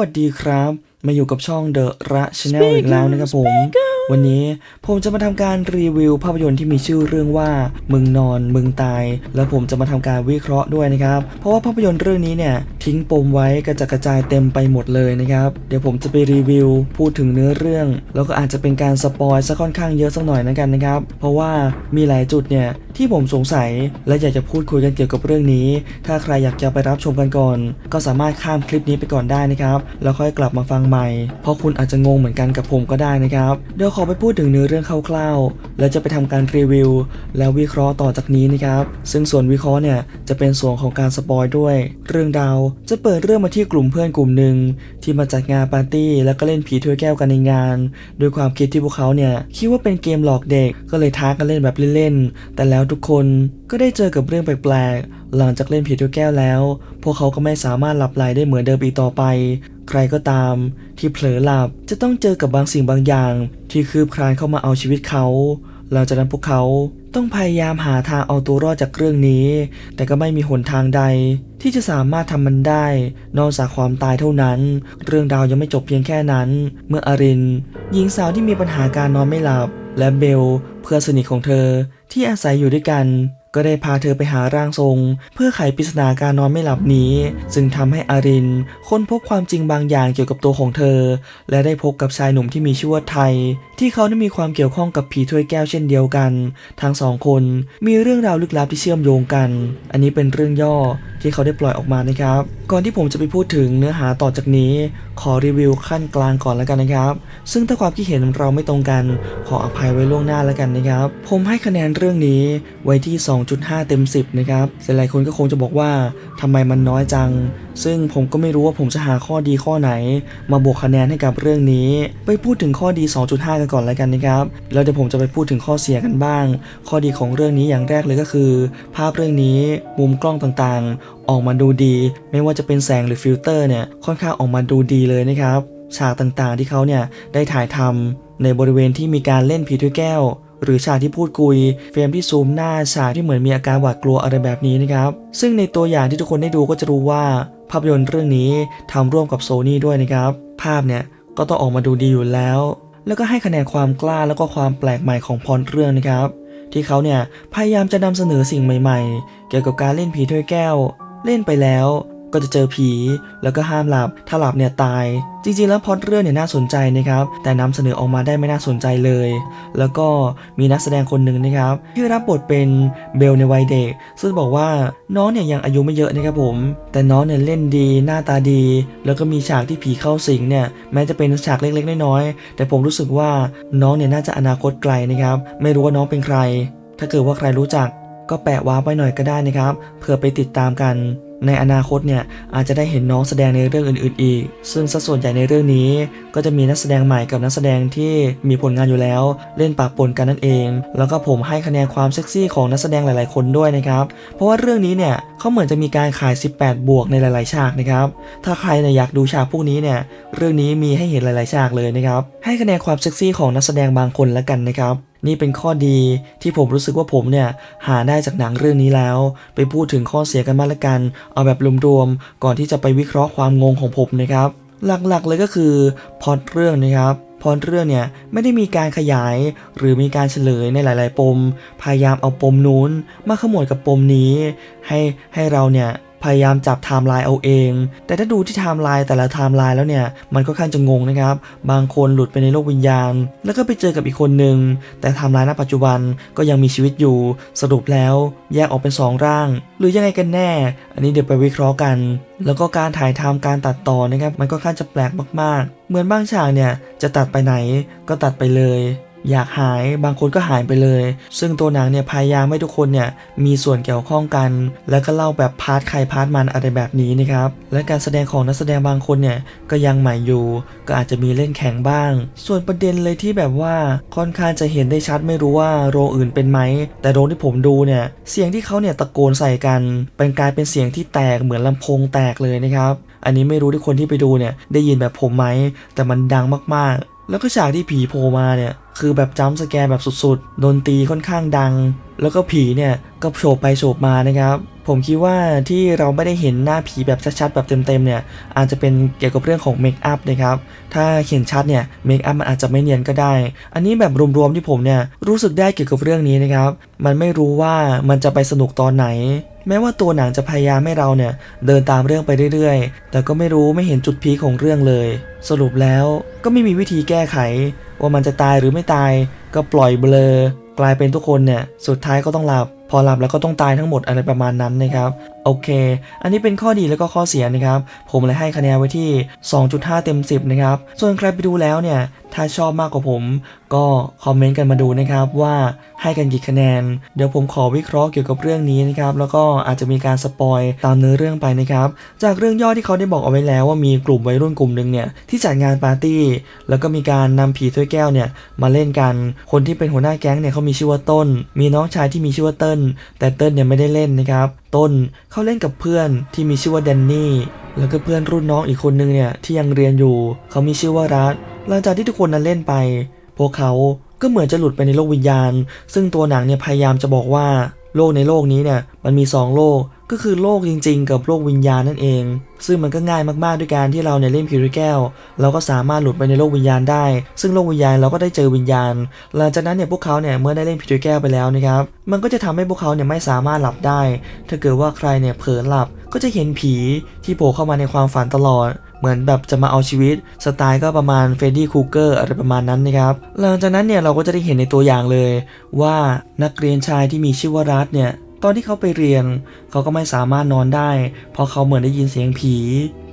สวัสดีครับ มาอยู่กับช่อง The Ra Channel อีกแล้วนะครับผม วันนี้ผมจะมาทำการรีวิวภาพยนตร์ที่มีชื่อเรื่องว่า มึงนอน มึงตาย แล้วผมจะมาทำการวิเคราะห์ด้วยนะครับ เพราะว่าภาพยนตร์เรื่องนี้เนี่ย ทิ้งปมไว้กระจัดกระจายเต็มไปหมดเลยนะครับ เดี๋ยวผมจะไปรีวิว พูดถึงเนื้อเรื่อง แล้วก็อาจจะเป็นการสปอยซะค่อนข้างเยอะสักหน่อยนะกันนะครับ เพราะว่ามีหลายจุดเนี่ย ที่ผมสงสัย และอยากจะพูดคุยกันเกี่ยวกับเรื่องนี้ ถ้าใครอยากจะไปรับชมกันก่อน ก็สามารถข้ามคลิปนี้ไปก่อนได้นะครับ แล้วค่อยกลับมาฟังใหม่ เพราะคุณอาจจะงงเหมือนกันกับผมก็ได้นะครับ เดี๋ยวขอไปพูดถึงเนื้อเรื่องคร่าวๆ แล้วจะไปทำการรีวิว แล้ววิเคราะห์ต่อจากนี้นะครับ ซึ่งส่วนวิเคราะห์เนี่ยจะเป็นส่วนของการสปอยด้วย เรื่องดาวจะเปิดเรื่องมาที่กลุ่มเพื่อนกลุ่มหนึ่งที่มาจัดงานปาร์ตี้ แล้วก็เล่นผีถ้วยแก้วกันในงาน ด้วยความคิดที่พวกเขาเนี่ยคิดว่าเป็นเกมหลอกเด็กก็เลยท้ากันเล่นแบบเล่นๆแต่แล้วทุกคนก็ได้เจอกับเรื่องแปลกๆ หลังจากเล่นผีถ้วยแก้วแล้ว พวกเขาก็ไม่สามารถหลับไหลได้เหมือนเดิมอีกต่อไป ใครก็ตาม ที่เผลอหลับจะต้องเจอกับบางสิ่งบางอย่าง ที่คืบคลานเข้ามาเอาชีวิตเขา หลังจากนั้นพวกเขาต้องพยายามหาทางเอาตัวรอดจากเรื่องนี้ แต่ก็ไม่มีหนทางใด ที่จะสามารถทำมันได้ นอกจากความตายเท่านั้น เรื่องราวยังไม่จบเพียงแค่นั้น เมื่ออาริน หญิงสาวที่มีปัญหาการนอนไม่หลับ และเบลเพื่อนสนิทของเธอที่อาศัยอยู่ด้วยกัน ก็ได้พาเธอไปหาร่างทรง เพื่อไขปริศนาการนอนไม่หลับนี้ ซึ่งทำให้อารินค้นพบความจริงบางอย่างเกี่ยวกับตัวของเธอ และได้พบกับชายหนุ่มที่มีชื่อว่าไทย ที่เขาได้มีความเกี่ยวข้องกับผีถ้วยแก้วเช่นเดียวกัน ทั้งสองคนมีเรื่องราวลึกลับที่เชื่อมโยงกัน อันนี้เป็นเรื่องย่อที่เขาได้ปล่อยออกมานะครับ ก่อนที่ผมจะไปพูดถึงเนื้อหาต่อจากนี้ ขอรีวิวขั้นกลางก่อนแล้วกันนะครับ ซึ่งถ้าความคิดเห็นเราไม่ตรงกัน ขออภัยไว้ล่วงหน้าแล้วกันนะครับ ผมให้คะแนนเรื่องนี้ไว้ที่ 2.5 เต็ม 10 นะครับหลายๆคนก็คงจะบอกว่าทำไมมันน้อยจัง ซึ่งผมก็ไม่รู้ว่าผมจะหาข้อดีข้อไหน มาบวกคะแนนให้กับเรื่องนี้ ไปพูดถึงข้อดี 2.5 กันก่อนแล้วกันนะครับ แล้วเดี๋ยวผมจะไปพูดถึงข้อเสียกันบ้าง ข้อดีของเรื่องนี้อย่างแรกเลยก็คือ ภาพเรื่องนี้มุมกล้องต่างๆ ออกมาดูดี ไม่ว่าจะเป็นแสงหรือฟิลเตอร์เนี่ยค่อนข้างออกมาดูดีเลยนะครับฉากต่างๆ ที่เขาเนี่ยได้ถ่ายทำในบริเวณที่มีการเล่นผีถ้วยแก้ว หรือฉากที่พูดคุย เฟรมที่ซูมหน้าฉากที่เหมือนมีอาการหวาดกลัวอะไรแบบนี้นะครับ ซึ่งในตัวอย่างที่ทุกคนได้ดูก็จะรู้ว่า ภาพยนตร์เรื่องนี้ทำร่วมกับโซนี่ด้วยนะครับ ภาพเนี่ยก็ต้องออกมาดูดีอยู่แล้ว แล้วก็ให้คะแนนความกล้าแล้วก็ความแปลกใหม่ของพรเรื่องนะครับ ที่เขาเนี่ยพยายามจะนำเสนอสิ่งใหม่ ๆ เกี่ยวกับการเล่นผีถ้วยแก้ว เล่นไปแล้ว ก็จะเจอผี แล้วก็ห้ามหลับ ถ้าหลับเนี่ยตาย จริงๆ แล้วพล็อตเรื่องเนี่ยน่าสนใจนะครับ แต่นำเสนอออกมาได้ไม่น่าสนใจเลย แล้วก็มีนักแสดงคนหนึ่งนะครับ ที่รับบทเป็นเบลในวัยเด็ก ซึ่งบอกว่าน้องเนี่ยยังอายุไม่เยอะนะครับผม แต่น้องเนี่ยเล่นดีหน้าตาดี แล้วก็มีฉากที่ผีเข้าสิงเนี่ยแม้จะเป็นฉากเล็กๆ น้อยๆ แต่ผมรู้สึกว่าน้องเนี่ยน่าจะอนาคตไกลนะครับ ไม่รู้ว่าน้องเป็นใคร ถ้าเกิดว่าใครรู้จักก็แปะว้าไว้หน่อยก็ได้นะครับเพื่อไปติดตามกัน ในอนาคตเนี่ยอาจจะได้เห็นน้องแสดงในเรื่องอื่นๆอีก ซึ่งสัดส่วนใหญ่ในเรื่องนี้ ก็จะมีนักแสดงใหม่กับนักแสดงที่มีผลงานอยู่แล้ว เล่นปะปนกันนั่นเอง แล้วก็ผมให้คะแนนความเซ็กซี่ของนักแสดงหลายๆ คนด้วยนะครับ เพราะว่าเรื่องนี้เนี่ยเขาเหมือนจะมีการขาย 18 บวกในหลาย ๆ ฉากนะครับ ถ้าใครเนี่ยอยากดูฉากพวกนี้เนี่ยเรื่องนี้มีให้เห็นหลาย ๆ ฉากเลยนะครับ ให้คะแนนความเซ็กซี่ของนักแสดงบางคนละกันนะครับ นี่เป็นข้อดีที่ผมรู้สึกว่าผมเนี่ย หาได้จากหนังเรื่องนี้แล้ว ไปพูดถึงข้อเสียกันมางละกัน เอาแบบรวมๆก่อนที่จะไปวิเคราะห์ความงงของผมนะครับ หลักๆเลยก็คือพอตเรื่องนะครับพอตเรื่องเนี่ยไม่ได้มีการขยายหรือมีการเฉลยในหลาย ๆ ปม พยายามเอาปมนู้นมาขมวดกับปมนี้ ให้ให้เราเนี่ย พยายามจับไทม์ไลน์เอาเอง แต่ถ้าดูที่ไทม์ไลน์แต่ละไทม์ไลน์แล้วเนี่ย มันก็ค่อนข้างจะงงนะครับ บางคนหลุดไปในโลกวิญญาณ แล้วก็ไปเจอกับอีกคนหนึ่ง แต่ไทม์ไลน์ณปัจจุบันก็ยังมีชีวิตอยู่ สรุปแล้วแยกออกเป็น 2 ร่าง หรือยังไงกันแน่ อันนี้เดี๋ยวไปวิเคราะห์กัน แล้วก็การถ่ายทำการตัดต่อนะครับ มันก็ค่อนข้างจะแปลกมากๆ เหมือนบางฉากเนี่ยจะตัดไปไหนก็ตัดไปเลย อยากหายบางคนก็หายไปเลย ซึ่งตัวหนังเนี่ยพยายามให้ทุกคนเนี่ยมีส่วนเกี่ยวข้องกัน แล้วก็เล่าแบบพาร์ทใครพาร์ทมันอะไรแบบนี้นะครับและการแสดงของนักแสดงบางคนเนี่ยก็ยังใหม่อยู่ ก็อาจจะมีเล่นแข่งบ้าง ส่วนประเด็นเลยที่แบบว่าค่อนข้างจะเห็นได้ชัดไม่รู้ว่าโรงอื่นเป็นไหมแต่โรงที่ผมดูเนี่ยเสียงที่เขาเนี่ยตะโกนใส่กัน เป็นกลายเป็นเสียงที่แตกเหมือนลำโพงแตกเลยนะครับอันนี้ไม่รู้ที่คนที่ไปดูเนี่ยได้ยินแบบผมไหมแต่มันดังมากๆ แล้วก็ฉากที่ผีโผล่มาเนี่ย คือแบบจัมสแกร์แบบสุดๆ ดนตรีค่อนข้างดัง แล้วก็ผีเนี่ย ก็โฉบไปโฉบมานะครับ ผมคิดว่าที่เราไม่ได้เห็นหน้าผีแบบชัดๆ แบบเต็มๆ เนี่ย อาจจะเป็นเกี่ยวกับเรื่องของเมคอัพนะครับ ถ้าเห็นชัดเนี่ย เมคอัพมันอาจจะไม่เนียนก็ได้ อันนี้แบบรวมๆที่ผมเนี่ยรู้สึกได้เกี่ยวกับเรื่องนี้นะครับ มันไม่รู้ว่ามันจะไปสนุกตอนไหน แม้ว่าตัวหนังจะพยายามให้เราเนี่ยเดินตามเรื่องไปเรื่อยๆ แต่ก็ไม่รู้ไม่เห็นจุดพีของเรื่องเลย สรุปแล้วก็ไม่มีวิธีแก้ไข ว่ามันจะตายหรือไม่ตาย ก็ปล่อยเบลอกลายเป็นทุกคนเนี่ยสุดท้ายก็ต้องหลับ พอหลับแล้วก็ต้องตายทั้งหมดอะไรประมาณนั้นนะครับโอเค อันนี้เป็นข้อดีแล้วก็ข้อเสียนะครับ ผมเลยให้คะแนนไว้ที่ 2.5 เต็ม 10 นะครับ ส่วนใครไปดูแล้วเนี่ยถ้าชอบมากกว่าผม ก็คอมเมนต์กันมาดูนะครับว่าให้กันกี่คะแนน เดี๋ยวผมขอวิเคราะห์เกี่ยวกับเรื่องนี้นะครับ แล้วก็อาจจะมีการสปอยตามเนื้อเรื่องไปนะครับ จากเรื่องย่อที่เขาได้บอกเอาไว้แล้วว่ามีกลุ่มวัยรุ่นกลุ่มหนึ่งเนี่ยที่จัดงานปาร์ตี้ แล้วก็มีการนำผีถ้วยแก้วเนี่ยมาเล่นกัน คนที่เป็นหัวหน้าแก๊งเนี่ยเขามีชื่อว่าต้น มีน้องชายที่มีชื่อว่าเติ้ลแต่เติ้ลเนี่ยไม่ได้เล่นนะครับต้นเขาเล่นกับเพื่อนที่มีชื่อว่าแดนนี่แล้วก็เพื่อนรุ่นน้องอีกคนนึงเนี่ยที่ยังเรียนอยู่ เขามีชื่อว่ารัฐ หลังจากที่ทุกคนนั้นเล่นไป พวกเขาก็เหมือนจะหลุดไปในโลกวิญญาณ ซึ่งตัวหนังเนี่ยพยายามจะบอกว่า โลกในโลกนี้เนี่ยมันมี 2 โลกก็คือโลกจริง ๆ กับโลกวิญญาณนั่นเอง ซึ่งมันก็ง่ายมากๆด้วยการที่เราเนี่ยเล่นผีด้วยแก้ว เราก็สามารถหลุดไปในโลกวิญญาณได้ ซึ่งโลกวิญญาณเราก็ได้เจอวิญญาณ หลังจากนั้นเนี่ยพวกเขาเนี่ยเมื่อได้เล่นผีด้วยแก้วไปแล้วนะครับ มันก็จะทำให้พวกเขาเนี่ยไม่สามารถหลับได้ ถ้าเกิดว่าใครเนี่ยเผลอหลับก็จะเห็นผีที่โผล่เข้ามาในความฝันตลอด เหมือนแบบจะมาเอาชีวิต สไตล์ก็ประมาณเฟรดดี้คูเกอร์อะไรประมาณนั้นนะครับ หลังจากนั้นเนี่ยเราก็จะได้เห็นในตัวอย่างเลย ว่านักเรียนชายที่มีชื่อว่ารัฐเนี่ยตอนที่เขาไปเรียนเขาก็ไม่สามารถนอนได้ เพราะเขาเหมือนได้ยินเสียงผี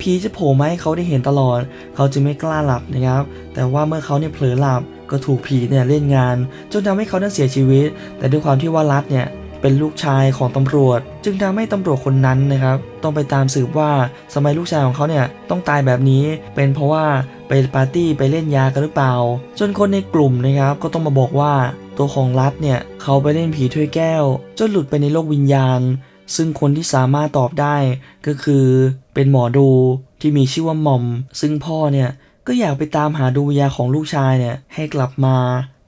ผีจะโผล่มาให้เขาได้เห็นตลอด เขาจึงไม่กล้าหลับนะครับ แต่ว่าเมื่อเขาเนี่ยเผลอหลับก็ถูกผีเนี่ยเล่นงาน จนทำให้เขานั้นเสียชีวิต แต่ด้วยความที่ว่ารัฐเนี่ย เป็นลูกชายของตำรวจ จึงทำให้ตำรวจคนนั้นนะครับ ต้องไปตามสืบว่าสมัยลูกชายของเขาเนี่ยต้องตายแบบนี้ เป็นเพราะว่าไปปาร์ตี้ไปเล่นยากันหรือเปล่า จนคนในกลุ่มนะครับ ก็ต้องมาบอกว่าตัวของรัฐเนี่ยเขาไปเล่นผีถ้วยแก้ว จนหลุดไปในโลกวิญญาณ ซึ่งคนที่สามารถตอบได้ก็คือเป็นหมอดูที่มีชื่อว่าหม่อม ซึ่งพ่อเนี่ยก็อยากไปตามหาดวงวิญญาณของลูกชายเนี่ยให้กลับมา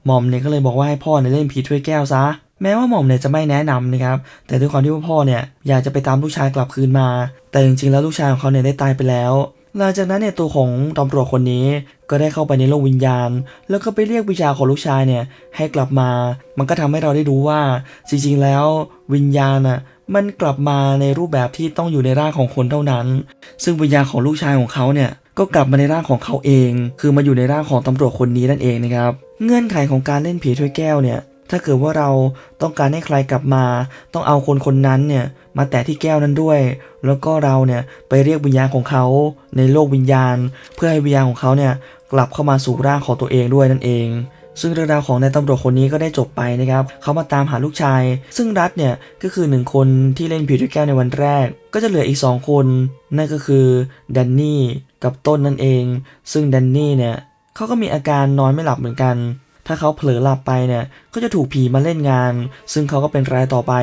หม่อมเนี่ยก็เลยบอกว่าให้พ่อเนี่ยเล่นผีถ้วยแก้วซะ แม้ว่าหม่อมเนี่ยจะไม่แนะนำนะครับ แต่ด้วยความที่ว่าพ่อเนี่ยอยากจะไปตามลูกชายกลับคืนมา แต่จริงๆแล้วลูกชายของเขาเนี่ยได้ตายไปแล้ว หลังจากนั้นเนี่ยตัวของตำรวจคนนี้ก็ได้เข้าไปในโลกวิญญาณ แล้วก็ไปเรียกวิชาของลูกชายเนี่ยให้กลับมา มันก็ทำให้เราได้รู้ว่า จริงๆแล้ววิญญาณอะมันกลับมาในรูปแบบที่ต้องอยู่ในร่างของคนเท่านั้น ซึ่งวิญญาณของลูกชายของเขาเนี่ยก็กลับมาในร่างของเขาเอง คือมาอยู่ในร่างของตำรวจคนนี้นั่นเองนะครับ เงื่อนไขของการเล่นผีถ้วยแก้วเนี่ย ถ้าเกิดว่าเราต้องการให้ใครกลับมา ต้องเอาคนคนนั้นเนี่ยมาแตะที่แก้วนั้นด้วย แล้วก็เราเนี่ยไปเรียกวิญญาณของเขาในโลกวิญญาณ เพื่อให้วิญญาณของเขาเนี่ยกลับเข้ามาสู่ร่างของตัวเองด้วยนั่นเอง ซึ่งเรื่องราวของนายตำรวจคนนี้ก็ได้จบไปนะครับ เขามาตามหาลูกชาย ซึ่งรัฐเนี่ยก็คือหนึ่งคนที่เล่นผีด้วยแก้วในวันแรก ก็จะเหลืออีกสองคน นั่นก็คือแดนนี่กับต้นนั่นเอง ซึ่งแดนนี่เนี่ยเขาก็มีอาการนอนไม่หลับเหมือนกัน ถ้าเขาเผลอหลับไปเนี่ย ก็จะถูกผีมาเล่นงาน ซึ่งเขาก็เป็นรายต่อไป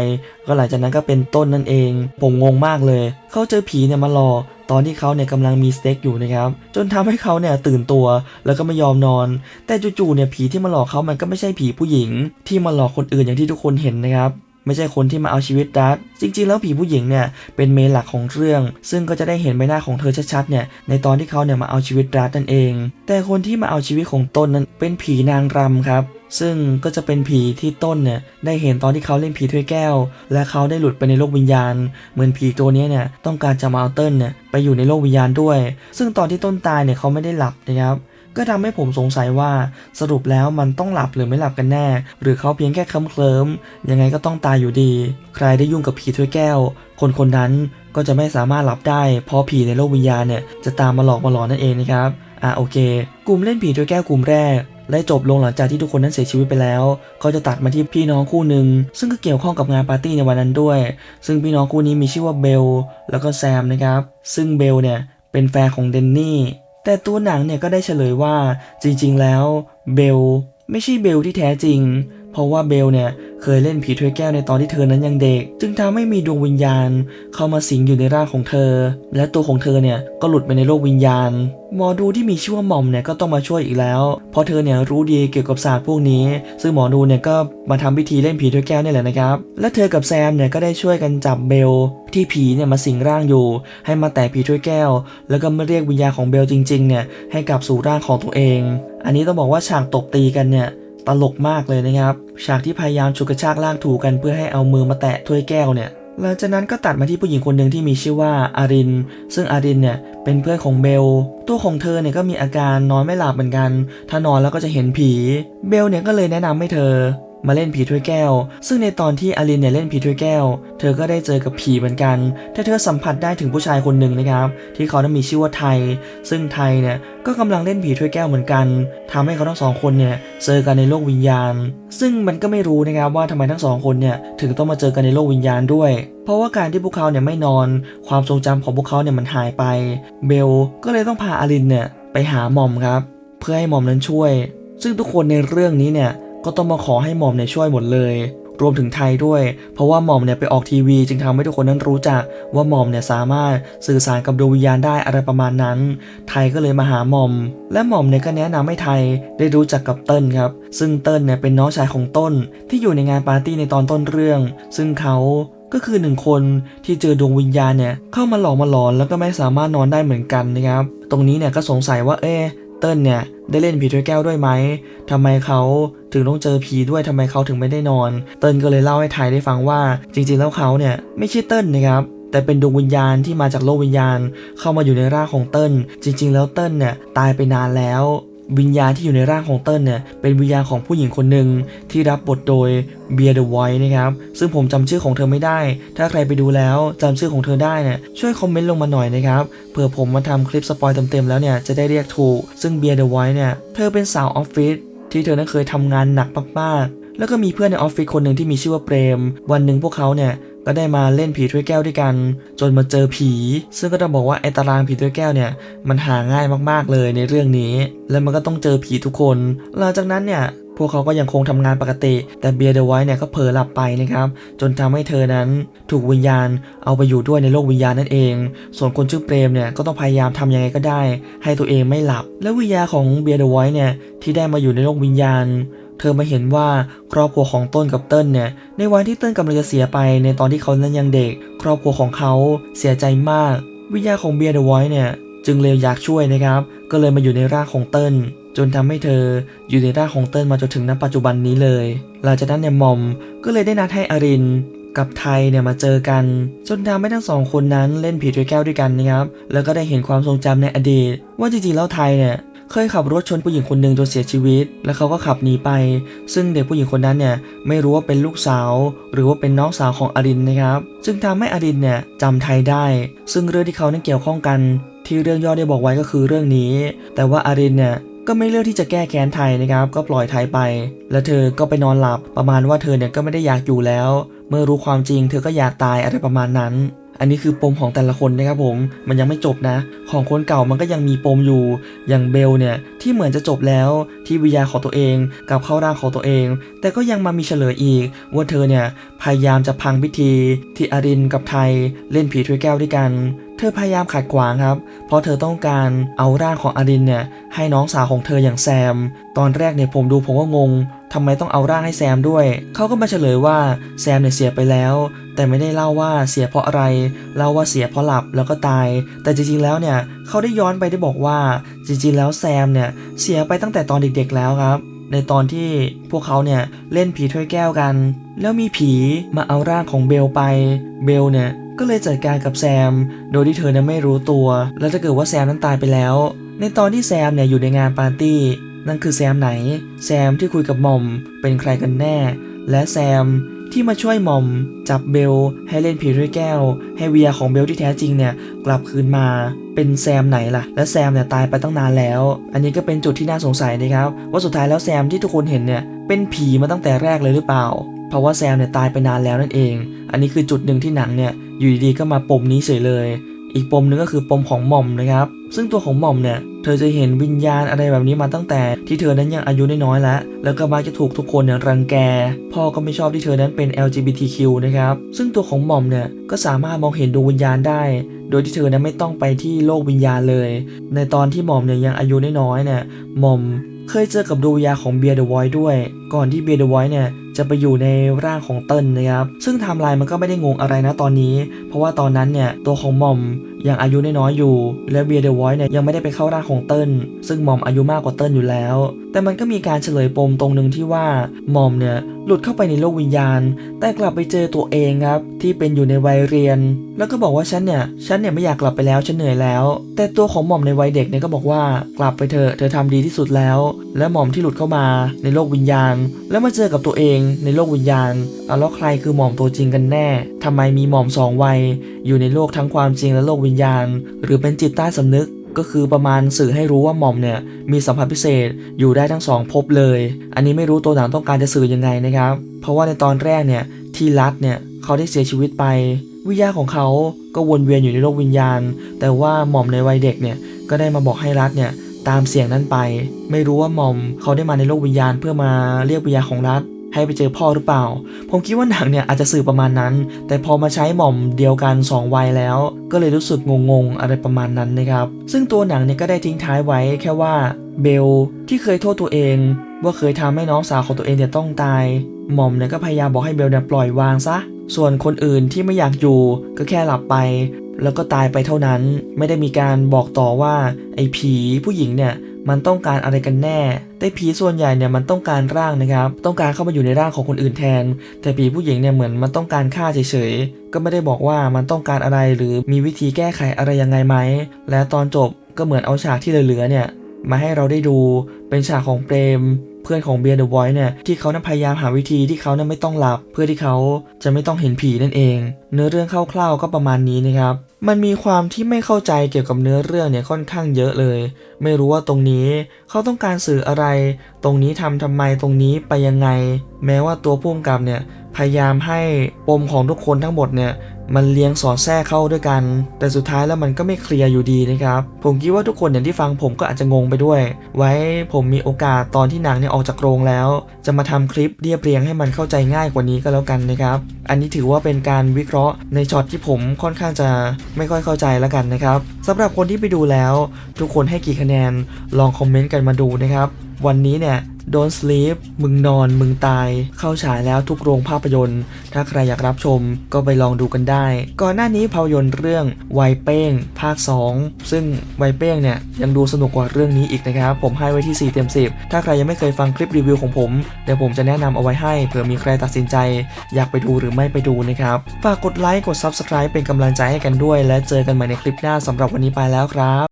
ก็หลังจากนั้นก็เป็นต้นนั่นเอง ผมงงมากเลย เขาเจอผีเนี่ยมารอตอนที่เขาเนี่ยกำลังมีสเต็กอยู่นะครับ จนทำให้เขาเนี่ยตื่นตัว แล้วก็ไม่ยอมนอน แต่จู่ๆเนี่ยผีที่มาหลอกเขามันก็ไม่ใช่ผีผู้หญิง ที่มาหลอกคนอื่นอย่างที่ทุกคนเห็นนะครับ ไม่ใช่คนที่มาเอาชีวิตรัฐจริง ๆ แล้วผีผู้หญิงเนี่ยเป็นเมนหลักของเรื่อง ซึ่งก็จะได้เห็นใบหน้าของเธอชัดๆเนี่ยในตอนที่เขาเนี่ยมาเอาชีวิตรัฐนั่นเอง แต่คนที่มาเอาชีวิตของต้นนั้นเป็นผีนางรำครับซึ่งก็จะเป็นผีที่ต้นเนี่ยได้เห็นตอนที่เขาเล่นผีถ้วยแก้ว และเขาได้หลุดไปในโลกวิญญาณ เหมือนผีตัวนี้เนี่ยต้องการจะมาเอาเติ้ลเนี่ยไปอยู่ในโลกวิญญาณด้วย ซึ่งตอนที่ต้นตายเนี่ยเขาไม่ได้หลับนะครับ ก็ทำให้ผมสงสัยว่าสรุปแล้วมันต้องหลับหรือไม่หลับกันแน่ หรือเขาเพียงแค่เคลิ้มเคลิมๆยังไงก็ต้องตายอยู่ดี ใครได้ยุ่งกับผีถ้วยแก้ว คนคนนั้นก็จะไม่สามารถหลับได้ เพราะผีในโลกวิญญาณเนี่ยจะตามมาหลอกมาหลอนนั่นเองนะครับอะโอเค กลุ่มเล่นผีถ้วยแก้วกลุ่มแรกได้จบลงหลังจากที่ทุกคนนั้นเสียชีวิตไปแล้ว ก็จะตัดมาที่พี่น้องคู่หนึ่งซึ่งก็เกี่ยวข้องกับงานปาร์ตี้ในวันนั้นด้วย ซึ่งพี่น้องคู่นี้มีชื่อว่าเบลแล้วก็แซมนะครับ ซึ่งเบลเนี่ยเป็นแฟนของเดนนี่ แต่ตัวหนังเนี่ยก็ได้เฉลยว่าจริงๆแล้วเบลไม่ใช่เบลที่แท้จริง เพราะว่าเบลเนี่ยเคยเล่นผีถ้วยแก้วในตอนที่เธอนั้นยังเด็ก จึงทำให้มีดวงวิญญาณ เข้ามาสิงอยู่ในร่างของเธอ และตัวของเธอเนี่ยก็หลุดไปในโลกวิญญาณ หมอดูที่มีชื่อว่าหม่อมเนี่ยก็ต้องมาช่วยอีกแล้ว เพราะเธอเนี่ยรู้ดีเกี่ยวกับศาสตร์พวกนี้ ซึ่งหมอดูเนี่ยก็มาทำพิธีเล่นผีถ้วยแก้วนี่แหละนะครับ และเธอกับแซมเนี่ยก็ได้ช่วยกันจับเบลที่ผีเนี่ยมาสิงร่างอยู่ ให้มาแตะผีถ้วยแก้ว แล้วก็มาเรียกวิญญาณของเบลจริงๆเนี่ยให้กลับสู่ร่างของตัวเอง อันนี้ต้องบอกว่าฉากตบตีกันเนี่ย ตลกมากเลยนะครับ ฉากที่พยายามฉุกกระชากลากถูกันเพื่อให้เอามือมาแตะถ้วยแก้วเนี่ยหลังจากนั้นก็ตัดมาที่ผู้หญิงคนหนึ่งที่มีชื่อว่าอาริน ซึ่งอารินเนี่ยเป็นเพื่อนของเบล ตัวของเธอเนี่ยก็มีอาการนอนไม่หลับเหมือนกัน ถ้านอนแล้วก็จะเห็นผี เบลเนี่ยก็เลยแนะนำให้เธอ มาเล่นผีถ้วยแก้ว ซึ่งในตอนที่อารินเนี่ยเล่นผีถ้วยแก้ว เธอก็ได้เจอกับผีเหมือนกัน แต่เธอสัมผัสได้ถึงผู้ชายคนหนึ่งนะครับ ที่เขานั้นมีชื่อว่าไทย ซึ่งไทยเนี่ยก็กำลังเล่นผีถ้วยแก้วเหมือนกันทำให้เขาทั้งสองคนเนี่ยเจอกันในโลกวิญญาณ ซึ่งมันก็ไม่รู้นะครับว่าทำไมทั้งสองคนเนี่ยถึงต้องมาเจอกันในโลกวิญญาณด้วย เพราะว่าการที่พวกเขาเนี่ยไม่นอน ความทรงจำของพวกเขาเนี่ยมันหายไป เบลก็เลยต้องพาอารินเนี่ยไปหาหม่อมครับ เพื่อให้หม่อมนั้นช่วย ซึ่งทุกคนในเรื่องนี้เนี่ย ก็ต้องมาขอให้หม่อมเนี่ยช่วยหมดเลย รวมถึงไทยด้วย เพราะว่าหม่อมเนี่ยไปออกทีวี จึงทำให้ทุกคนนั้นรู้จักว่าหม่อมเนี่ยสามารถสื่อสารกับดวงวิญญาณได้อะไรประมาณนั้น ไทยก็เลยมาหาหม่อม และหม่อมเนี่ยก็แนะนำให้ไทยได้รู้จักกับเติ้ลครับ ซึ่งเติ้ลเนี่ยเป็นน้องชายของต้น ที่อยู่ในงานปาร์ตี้ในตอนต้นเรื่อง ซึ่งเขาก็คือหนึ่งคนที่เจอดวงวิญญาณเนี่ยเข้ามาหลอกมาหลอนแล้วก็ไม่สามารถนอนได้เหมือนกันนะครับ ตรงนี้เนี่ยก็สงสัยว่าเอ๊ เติ้ลเนี่ยได้เล่นผีถ้วยแก้วด้วยไหมทำไมเขาถึงต้องเจอผีด้วยทำไมเขาถึงไม่ได้นอน เติ้ลก็เลยเล่าให้ไทยได้ฟังว่า จริงๆแล้วเขาเนี่ยไม่ใช่เติ้ลนะครับแต่เป็นดวงวิญญาณที่มาจากโลกวิญญาณ เข้ามาอยู่ในร่างของเติ้ลจริง ๆ แล้วเติ้ลเนี่ยตายไปนานแล้ว วิญญาณที่อยู่ในร่างของเติ้ลเนี่ยเป็นวิญญาณของผู้หญิงคนหนึ่งที่รับบทโดยเบียร์เดอะไวท์นะครับซึ่งผมจำชื่อของเธอไม่ได้ ถ้าใครไปดูแล้วจำชื่อของเธอได้เนี่ยช่วยคอมเมนต์ลงมาหน่อยนะครับเผื่อผมมาทำคลิปสปอยเต็มๆแล้วเนี่ยจะได้เรียกถูก ซึ่งเบียร์เดอะไวท์เนี่ยเธอเป็นสาวออฟฟิศที่เธอนั้นเคยทำงานหนักมากๆ แล้วก็มีเพื่อนในออฟฟิศคนหนึ่งที่มีชื่อว่าเปรม วันหนึ่งพวกเขาเนี่ย ก็ได้มาเล่นผีถ้วยแก้วด้วยกัน จนมาเจอผี ซึ่งก็ต้องบอกว่าไอตารางผีถ้วยแก้วเนี่ยมันหาง่ายมากๆเลยในเรื่องนี้ แล้วมันก็ต้องเจอผีทุกคน หลังจากนั้นเนี่ยพวกเขาก็ยังคงทำงานปกติ แต่เบียร์เดไวท์เนี่ยก็เผลอหลับไปนะครับ จนทำให้เธอนั้นถูกวิญญาณเอาไปอยู่ด้วยในโลกวิญญาณนั่นเอง ส่วนคนชื่อเปรมเนี่ยก็ต้องพยายามทำยังไงก็ได้ ให้ตัวเองไม่หลับ และวิญญาณของเบียร์เดไวท์เนี่ยที่ได้มาอยู่ในโลกวิญญาณ เธอมาเห็นว่าครอบครัวของต้นกับเติ้ลเนี่ยในวันที่เติ้ลกำลังจะเสียไปในตอนที่เขานั้นยังเด็ก ครอบครัวของเขาเสียใจมาก วิญญาณของเบียร์เดอะไวท์เนี่ยจึงเลยอยากช่วยนะครับ ก็เลยมาอยู่ในร่างของเติ้ลจนทำให้เธออยู่ในร่างของเติ้ลมาจนถึงณปัจจุบันนี้เลย หลังจากนั้นเนี่ยมอมก็เลยได้นัดให้อรินกับไทยเนี่ยมาเจอกัน จนทำให้ทั้งสองคนนั้นเล่นผีถ้วยแก้วด้วยกันนะครับ แล้วก็ได้เห็นความทรงจำในอดีต ว่าจริงๆแล้วไทยเนี่ย เคยขับรถชนผู้หญิงคนหนึ่งจนเสียชีวิต แล้วเขาก็ขับหนีไป ซึ่งเด็กผู้หญิงคนนั้นเนี่ยไม่รู้ว่าเป็นลูกสาว หรือว่าเป็นน้องสาวของอรินนะครับจึงทำให้อรินเนี่ยจำไทยได้ ซึ่งเรื่องที่เขานั้นเกี่ยวข้องกัน ที่เรื่องย่อได้บอกไว้ก็คือเรื่องนี้ แต่ว่าอารินเนี่ยก็ไม่เลือกที่จะแก้แค้นไทยนะครับ ก็ปล่อยไทยไป แล้วเธอก็ไปนอนหลับประมาณว่าเธอเนี่ยก็ไม่ได้อยากอยู่แล้ว เมื่อรู้ความจริง เธอก็อยากตายอะไรประมาณนั้น อันนี้คือปมของแต่ละคนนะครับผม มันยังไม่จบนะ ของคนเก่ามันก็ยังมีปมอยู่ อย่างเบลเนี่ยที่เหมือนจะจบแล้วที่วิญญาของตัวเองกับเข้าร่างของตัวเอง แต่ก็ยังมามีเฉลยอีก ว่าเธอเนี่ยพยายามจะพังพิธีที่อารินกับไทยเล่นผีถ้วยแก้วด้วยกัน เธอพยายามขัดขวางครับ เพราะเธอต้องการเอาร่างของอารินเนี่ยให้น้องสาวของเธออย่างแซม ตอนแรกเนี่ยผมดูผมก็งงทำไมต้องเอาร่างให้แซมด้วย เขาก็มาเฉลยว่าแซมเนี่ยเสียไปแล้ว แต่ไม่ได้เล่าว่าเสียเพราะอะไร เล่าว่าเสียเพราะหลับแล้วก็ตาย แต่จริงๆแล้วเนี่ยเขาได้ย้อนไปได้บอกว่าจริงๆแล้วแซมเนี่ยเสียไปตั้งแต่ตอนเด็กๆแล้วครับในตอนที่พวกเขาเนี่ยเล่นผีถ้วยแก้วกัน แล้วมีผีมาเอาร่างของเบลไป เบลเนี่ย ก็เลยจัดการกับแซม โดยที่เธอนั้นไม่รู้ตัว แล้วถ้าเกิดว่าแซมนั้นตายไปแล้ว ในตอนที่แซมเนี่ยอยู่ในงานปาร์ตี้ นั่นคือแซมไหน แซมที่คุยกับหม่อมเป็นใครกันแน่ และแซมที่มาช่วยหม่อม จับเบลให้เล่นผีด้วยแก้ว ให้เวียของเบลที่แท้จริงเนี่ยกลับคืนมาเป็นแซมไหนล่ะ และแซมเนี่ยตายไปตั้งนานแล้ว อันนี้ก็เป็นจุดที่น่าสงสัยนะครับ ว่าสุดท้ายแล้วแซมที่ทุกคนเห็นเนี่ยเป็นผีมาตั้งแต่แรกเลยหรือเปล่า เพราะว่าแซมเนี่ยตายไปนานแล้วนั่นเอง อันนี้คือจุดหนึ่งที่หนังเนี่ย อยู่ดีๆก็มาปมนี้เฉยเลย อีกปมหนึงก็คือปมของหม่อมนะครับ ซึ่งตัวของหม่อมเนี่ยเธอจะเห็นวิญญาณอะไรแบบนี้มาตั้งแต่ที่เธอนั้นยังอายุน้อยๆแล้ว แล้วก็มักจะถูกทุกคนเนี่ยรังแก พ่อก็ไม่ชอบที่เธอนั้นเป็น LGBTQ นะครับ ซึ่งตัวของหม่อมเนี่ยก็สามารถมองเห็นดวงวิญญาณได้ โดยที่เธอนั้นไม่ต้องไปที่โลกวิญญาณเลย ในตอนที่หม่อมเนี่ยยังอายุน้อยๆเนี่ยหม่อมเคยเจอกับดวงวิญญาณของเบียร์เดอะไวท์ด้วย ก่อนที่เบียร์เดอะไวท์เนี่ย จะไปอยู่ในร่างของเติ้ลนะครับ ซึ่งไทม์ไลน์มันก็ไม่ได้งงอะไรนะตอนนี้ เพราะว่าตอนนั้นเนี่ยตัวของหม่อม ยังอายุน้อยๆอยู่ และเบียร์เดไวท์เนี่ยยังไม่ได้ไปเข้าร่างของเติ้ลซึ่งหมอมอายุมากกว่าเติ้ลอยู่แล้ว แต่มันก็มีการเฉลยปมตรงหนึ่งที่ว่าหมอมเนี่ยหลุดเข้าไปในโลกวิญญาณ แต่กลับไปเจอตัวเองครับ ที่เป็นอยู่ในวัยเรียน แล้วก็บอกว่าฉันเนี่ยฉันเนี่ยไม่อยากกลับไปแล้วฉันเหนื่อยแล้ว แต่ตัวของหม่อมในวัยเด็กเนี่ยก็บอกว่ากลับไปเถอะเธอทำดีที่สุดแล้ว และหม่อมที่หลุดเข้ามาในโลกวิญญาณ แล้วมาเจอกับตัวเองในโลกวิญญาณเอาแล้วใครคือหม่อมตัวจริงกันแน่ทำไมมีหม่อมสองวัยอยู่ในโลกทั้งความจริงและโลกวิญญาณ หรือเป็นจิตใต้สำนึกก็คือประมาณสื่อให้รู้ว่าหม่อมเนี่ยมีสัมผัสพิเศษอยู่ได้ทั้งสองภพเลย อันนี้ไม่รู้ตัวหนังต้องการจะสื่อยังไงนะครับ เพราะว่าในตอนแรกเนี่ยที่รัฐเนี่ยเขาได้เสียชีวิตไป วิญญาณของเขาก็วนเวียนอยู่ในโลกวิญญาณ แต่ว่าหม่อมในวัยเด็กเนี่ยก็ได้มาบอกให้รัฐเนี่ยตามเสียงนั้นไป ไม่รู้ว่าหม่อมเขาได้มาในโลกวิญญาณเพื่อมาเรียกวิญญาณของรัฐ ให้ไปเจอพ่อหรือเปล่า ผมคิดว่าหนังเนี่ยอาจจะสื่อประมาณนั้น แต่พอมาใช้หม่อมเดียวกัน 2 วัยแล้ว ก็เลยรู้สึกงงๆอะไรประมาณนั้นนะครับ ซึ่งตัวหนังเนี่ยก็ได้ทิ้งท้ายไว้แค่ว่าเบลที่เคยโทษตัวเอง ว่าเคยทำให้น้องสาวของตัวเองเนี่ยต้องตาย หม่อมเนี่ยก็พยายามบอกให้เบลเนี่ยปล่อยวางซะ ส่วนคนอื่นที่ไม่อยากอยู่ก็แค่หลับไปแล้วก็ตายไปเท่านั้น ไม่ได้มีการบอกต่อว่าไอ้ผีผู้หญิงเนี่ย มันต้องการอะไรกันแน่ แต่ผีส่วนใหญ่เนี่ยมันต้องการร่างนะครับ ต้องการเข้ามาอยู่ในร่างของคนอื่นแทน แต่ผีผู้หญิงเนี่ยเหมือนมันต้องการฆ่าเฉยๆ ก็ไม่ได้บอกว่ามันต้องการอะไรหรือมีวิธีแก้ไขอะไรยังไงไหม และตอนจบก็เหมือนเอาฉากที่เหลือๆเนี่ยมาให้เราได้ดูเป็นฉากของเปรม เพื่อนของเบียร์เดอะไวท์เนี่ยที่เขานั้นพยายามหาวิธีที่เขานั้นไม่ต้องหลับ เพื่อที่เขาจะไม่ต้องเห็นผีนั่นเอง เนื้อเรื่องคร่าวๆก็ประมาณนี้นะครับมันมีความที่ไม่เข้าใจเกี่ยวกับเนื้อเรื่องเนี่ยค่อนข้างเยอะเลย ไม่รู้ว่าตรงนี้เขาต้องการสื่ออะไร ตรงนี้ทำทำไมตรงนี้ไปยังไง แม้ว่าตัวผู้กำกับเนี่ยพยายามให้ปมของทุกคนทั้งหมดเนี่ย มันเลี้ยงสอดแทรกเข้าด้วยกัน แต่สุดท้ายแล้วมันก็ไม่เคลียร์อยู่ดีนะครับ ผมคิดว่าทุกคนอย่างที่ฟังผมก็อาจจะงงไปด้วย ไว้ผมมีโอกาสตอนที่หนังเนี่ยออกจากโรงแล้ว จะมาทำคลิปเรียบเรียงให้มันเข้าใจง่ายกว่านี้ก็แล้วกันนะครับ อันนี้ถือว่าเป็นการวิเคราะห์ในช็อตที่ผมค่อนข้างจะไม่ค่อยเข้าใจแล้วกันนะครับสำหรับคนที่ไปดูแล้ว ทุกคนให้กี่คะแนนลองคอมเมนต์กันมาดูนะครับ วันนี้เนี่ย Don't Sleep มึงนอน มึงตาย เข้าฉายแล้วทุกโรงภาพยนตร์ ถ้าใครอยากรับชมก็ไปลองดูกันได้ ก่อนหน้านี้ภาพยนตร์เรื่องไวเป้ง ภาค 2 ซึ่งไวเป้งเนี่ยยังดูสนุกกว่าเรื่องนี้อีกนะครับ ผมให้ไว้ที่ 4 เต็ม 10 ถ้าใครยังไม่เคยฟังคลิปรีวิวของผม เดี๋ยวผมจะแนะนำเอาไว้ให้เผื่อมีใครตัดสินใจ อยากไปดูหรือไม่ไปดูนะครับ ฝากกดไลค์กด Subscribe เป็นกำลังใจให้กันด้วย และเจอกันใหม่ในคลิปหน้าสำหรับวันนี้ไปแล้วครับ